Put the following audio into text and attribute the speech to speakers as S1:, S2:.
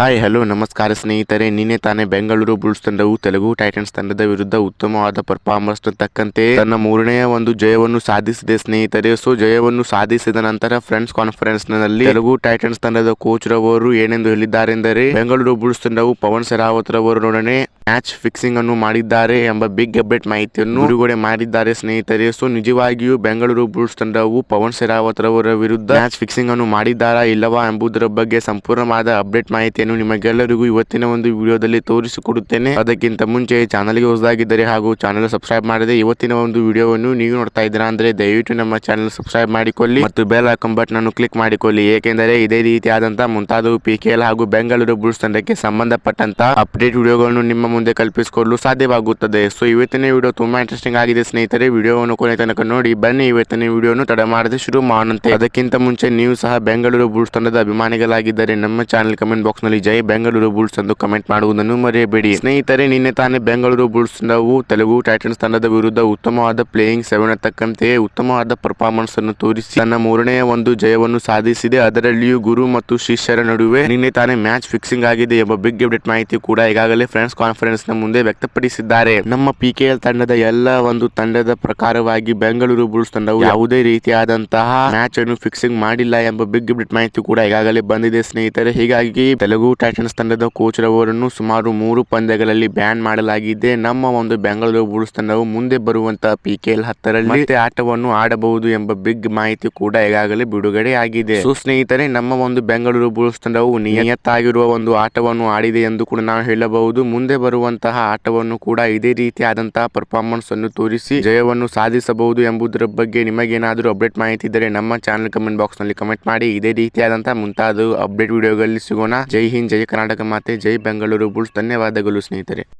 S1: Hi hello ನಮಸ್ಕಾರ ಸ್ನೇಹಿತರೆ. ನಿನ್ನೆ ತಾನೇ ಬೆಂಗಳೂರು ಬುಲ್ಸ್ ತಂಡವು ತೆಲುಗು ಟೈಟನ್ಸ್ ತಂಡದ ವಿರುದ್ಧ ಉತ್ತಮವಾದ ಪರ್ಫಾರ್ಮೆನ್ಸ್ ತಕ್ಕಂತೆ ತನ್ನ ಮೂರನೆಯ ಒಂದು ಜಯವನ್ನು ಸಾಧಿಸಿದೆ ಸ್ನೇಹಿತರೆ. ಸೊ ಜಯವನ್ನು ಸಾಧಿಸಿದ ನಂತರ ಫ್ರೆಂಡ್ಸ್ ಕಾನ್ಫರೆನ್ಸ್ನಲ್ಲಿ ತೆಲುಗು ಟೈಟನ್ಸ್ ತಂಡದ ಕೋಚ್ ರವರು ಏನೆಂದು ಹೇಳಿದ್ದಾರೆಂದರೆ, ಬೆಂಗಳೂರು ಬುಲ್ಸ್ ತಂಡವು ಪವನ್ ಶರಾವತ್ ರವರೊಡನೆ ಮ್ಯಾಚ್ ಫಿಕ್ಸಿಂಗ್ ಅನ್ನು ಮಾಡಿದ್ದಾರೆ ಎಂಬ ಬಿಗ್ ಅಪ್ಡೇಟ್ ಮಾಹಿತಿಯನ್ನು ಬಿಡುಗಡೆ ಮಾಡಿದ್ದಾರೆ ಸ್ನೇಹಿತರೆ. ಸೊ ನಿಜವಾಗಿಯೂ ಬೆಂಗಳೂರು ಬುಲ್ಸ್ ತಂಡವು ಪವನ್ ಶರಾವತ್ ರವರ ವಿರುದ್ಧ ಮ್ಯಾಚ್ ಫಿಕ್ಸಿಂಗ್ ಅನ್ನು ಮಾಡಿದ್ದಾರಾ ಇಲ್ಲವಾ ಎಂಬುದರ ಬಗ್ಗೆ ಸಂಪೂರ್ಣವಾದ ಅಪ್ಡೇಟ್ ಮಾಹಿತಿಯನ್ನು ನಿಮಗೆಲ್ಲರಿಗೂ ಇವತ್ತಿನ ಒಂದು ವಿಡಿಯೋದಲ್ಲಿ ತೋರಿಸಿಕೊಡುತ್ತೇನೆ. ಅದಕ್ಕಿಂತ ಮುಂಚೆ ಚಾನಲ್ಗೆ ಹೊಸದಾಗಿದ್ದರೆ ಹಾಗೂ ಚಾನಲ್ ಸಬ್ಸ್ಕ್ರೈಬ್ ಮಾಡದೆ ಇವತ್ತಿನ ಒಂದು ವಿಡಿಯೋವನ್ನು ನೀವು ನೋಡ್ತಾ ಇದ್ದೀರಾ ಅಂದ್ರೆ ದಯವಿಟ್ಟು ನಮ್ಮ ಚಾನಲ್ ಸಬ್ಸ್ಕ್ರೈಬ್ ಮಾಡಿಕೊಳ್ಳಿ ಮತ್ತು ಬೆಲ್ ಐಕಾನ್ ಬಟನ್ ಅನ್ನು ಕ್ಲಿಕ್ ಮಾಡಿಕೊಳ್ಳಿ. ಏಕೆಂದರೆ ಇದೇ ರೀತಿಯಾದಂತಹ ಮುಂತಾದವು ಪಿ ಕೆ ಹಾಗೂ ಬೆಂಗಳೂರು ಬುಲ್ಸ್ ತಂಡಕ್ಕೆ ಸಂಬಂಧಪಟ್ಟಂತಹ ಅಪ್ಡೇಟ್ ವಿಡಿಯೋಗಳನ್ನು ನಿಮ್ಮ ಮುಂದೆ ಕಲ್ಪಿಸಿಕೊಳ್ಳಲು ಸಾಧ್ಯವಾಗುತ್ತದೆ. ಸೊ, ಇವತ್ತಿನ ವಿಡಿಯೋ ತುಂಬಾ ಇಂಟ್ರೆಸ್ಟಿಂಗ್ ಆಗಿದೆ ಸ್ನೇಹಿತರೆ. ವಿಡಿಯೋವನ್ನು ಕೊನೆ ತನಕ ನೋಡಿ, ಬನ್ನಿ ಇವತ್ತಿನ ವಿಡಿಯೋನು ತಡ ಮಾಡದೆ ಶುರು ಮಾಡಂತೆ ಅದಕ್ಕಿಂತ ಮುಂಚೆ ನೀವು ಸಹ ಬೆಂಗಳೂರು ಬುಲ್ಸ್ ತಂಡದ ಅಭಿಮಾನಿಗಳಾಗಿದ್ದರೆ ನಮ್ಮ ಚಾನಲ್ ಕಮೆಂಟ್ ಬಾಕ್ಸ್ನಲ್ಲಿ ಜೈ ಬೆಂಗಳೂರು ಬುಲ್ಸ್ ಎಂದು ಕಮೆಂಟ್ ಮಾಡುವುದನ್ನು ಮರೆಯಬೇಡಿ. ಸ್ನೇಹಿತರೆ, ನಿನ್ನೆ ತಾನೇ ಬೆಂಗಳೂರು ಬುಲ್ಸ್ ನಾವು ತೆಲುಗು ಟೈಟನ್ಸ್ ತಂಡದ ವಿರುದ್ಧ ಉತ್ತಮವಾದ ಪ್ಲೇಯಿಂಗ್ ಸೆವೆನ್ ತಕ್ಕಂತೆ ಉತ್ತಮವಾದ ಪರ್ಫಾರ್ಮೆನ್ಸ್ ಅನ್ನು ತೋರಿಸಿ, ತನ್ನ ಮೂರನೆಯ ಒಂದು ಜಯವನ್ನು ಸಾಧಿಸಿದೆ. ಅದರಲ್ಲಿಯೂ ಗುರು ಮತ್ತು ಶಿಷ್ಯರ ನಡುವೆ ನಿನ್ನೆ ತಾನೇ ಮ್ಯಾಚ್ ಫಿಕ್ಸಿಂಗ್ ಆಗಿದೆ ಎಂಬ ಬಿಗ್ ಅಪ್ಡೇಟ್ ಮಾಹಿತಿ ಕೂಡ ಈಗಾಗಲೇ ಫ್ರೆಂಡ್ಸ್ ಕಾನ್ಫರೆನ್ಸ್ನ ಮುಂದೆ ವ್ಯಕ್ತಪಡಿಸಿದ್ದಾರೆ. ನಮ್ಮ ಪಿ ತಂಡದ ಎಲ್ಲ ಒಂದು ತಂಡದ ಪ್ರಕಾರವಾಗಿ ಬೆಂಗಳೂರು ಬುಲ್ಸ್ ತಂಡವು ಯಾವುದೇ ರೀತಿಯಾದಂತಹ ಮ್ಯಾಚ್ ಅನ್ನು ಫಿಕ್ಸಿಂಗ್ ಮಾಡಿಲ್ಲ ಎಂಬ ಬಿಗ್ ಅಪ್ಡೇಟ್ ಮಾಹಿತಿ ಕೂಡ ಈಗಾಗಲೇ ಬಂದಿದೆ ಸ್ನೇಹಿತರೆ. ಹೀಗಾಗಿ ತೆಲುಗು ಟೈಟನ್ಸ್ ತಂಡದ ಕೋಚ್ ರವರನ್ನು ಸುಮಾರು ಮೂರು ಪಂದ್ಯಗಳಲ್ಲಿ ಬ್ಯಾನ್ ಮಾಡಲಾಗಿದೆ. ನಮ್ಮ ಒಂದು ಬೆಂಗಳೂರು ಬುಲ್ಸ್ ತಂಡವು ಮುಂದೆ ಬರುವಂತಹ ಪಿ ಕೆ ಎಲ್ ಹತ್ತರಲ್ಲಿ ಮತ್ತೆ ಆಟವನ್ನು ಆಡಬಹುದು ಎಂಬ ಬಿಗ್ ಮಾಹಿತಿ ಕೂಡ ಈಗಾಗಲೇ ಬಿಡುಗಡೆ ಆಗಿದೆ. ಸೊ ಸ್ನೇಹಿತರೆ ನಮ್ಮ ಒಂದು ಬೆಂಗಳೂರು ಬುಲ್ಸ್ ತಂಡವು ನಿಯತ್ತಾಗಿರುವ ಒಂದು ಆಟವನ್ನು ಆಡಿದೆ ಎಂದು ಕೂಡ ನಾವು ಹೇಳಬಹುದು. ಮುಂದೆ ಬರುವಂತಹ ಆಟವನ್ನು ಕೂಡ ಇದೇ ರೀತಿಯಾದಂತಹ ಪರ್ಫಾರ್ಮೆನ್ಸ್ ಅನ್ನು ತೋರಿಸಿ ಜಯವನ್ನು ಸಾಧಿಸಬಹುದು ಎಂಬುದರ ಬಗ್ಗೆ ನಿಮಗೇನಾದರೂ ಅಪ್ಡೇಟ್ ಮಾಹಿತಿ ಇದ್ದರೆ ನಮ್ಮ ಚಾನಲ್ ಕಮೆಂಟ್ ಬಾಕ್ಸ್ನಲ್ಲಿ ಕಮೆಂಟ್ ಮಾಡಿ. ಇದೇ ರೀತಿಯಾದಂತಹ ಮುಂತಾದ ಅಪ್ಡೇಟ್ ವಿಡಿಯೋಗಳಲ್ಲಿ ಸಿಗೋಣ. ಜೈ ಹಿಂದ್ ಜೈ ಕರ್ನಾಟಕ ಮಾತೆ ಜೈ ಬೆಂಗಳೂರು ಬುಲ್ಸ್ ಧನ್ಯವಾದಗಳು ಸ್ನೇಹಿತರೆ.